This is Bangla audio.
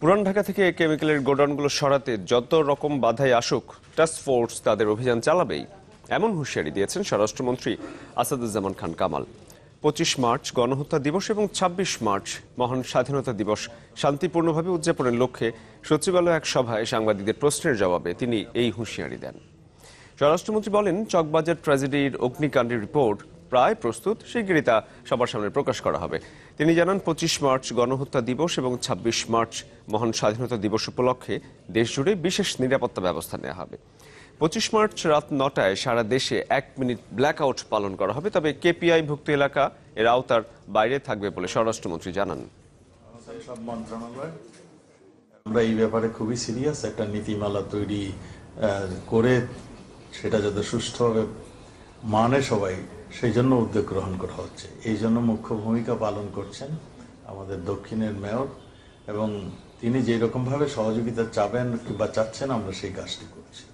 পুরান ঢাকা থেকে কেমিক্যালের গোডাউনগুলো সরাতে যত রকম বাধাই আসুক ফোর্স তাদের অভিযান চালাবেই। এমন হুঁশিয়ারি দিয়েছেন স্বরাষ্ট্রমন্ত্রী আসাদুজ্জামান খান কামাল। পঁচিশ মার্চ গণহত্যা দিবস এবং ২৬ মার্চ মহান স্বাধীনতা দিবস শান্তিপূর্ণভাবে উদযাপনের লক্ষ্যে সচিবালয় এক সভায় সাংবাদিকদের প্রশ্নের জবাবে তিনি এই হুঁশিয়ারি দেন। স্বরাষ্ট্রমন্ত্রী বলেন, চকবাজার ট্র্যাজেডির অগ্নিকাণ্ডের রিপোর্ট প্রায় প্রস্তুত, শিগগিরই তা সবার সামনে প্রকাশ করা হবে। তিনি জানান, পঁচিশ মার্চ গণহত্যা দিবস এবং ২৬ মার্চ মহান স্বাধীনতা দিবস উপলক্ষে দেশজুড়ে বিশেষ নিরাপত্তা ব্যবস্থা নেওয়া হবে। পঁচিশ মার্চ রাত নটায় সারা দেশে এক মিনিট ব্ল্যাক আউট পালন করা হবে, তবে কেপিআই ভুক্ত এলাকা এর আওতার বাইরে থাকবে বলে স্বরাষ্ট্রমন্ত্রী জানান। সব মন্ত্রণালয়, আমরা এই ব্যাপারে খুবই সিরিয়াস, একটা নীতিমালা তৈরি করে সেটা যাতে সুষ্ঠুভাবে মানে সবাই, সেই জন্য উদ্যোগ গ্রহণ করা হচ্ছে। এই জন্য মুখ্য ভূমিকা পালন করছেন আমাদের দক্ষিণের মেয়র এবং তিনি যেই রকম ভাবে সহযোগিতা চাবেন কিংবা চাচ্ছেন আমরা সেই কাজটি করছি।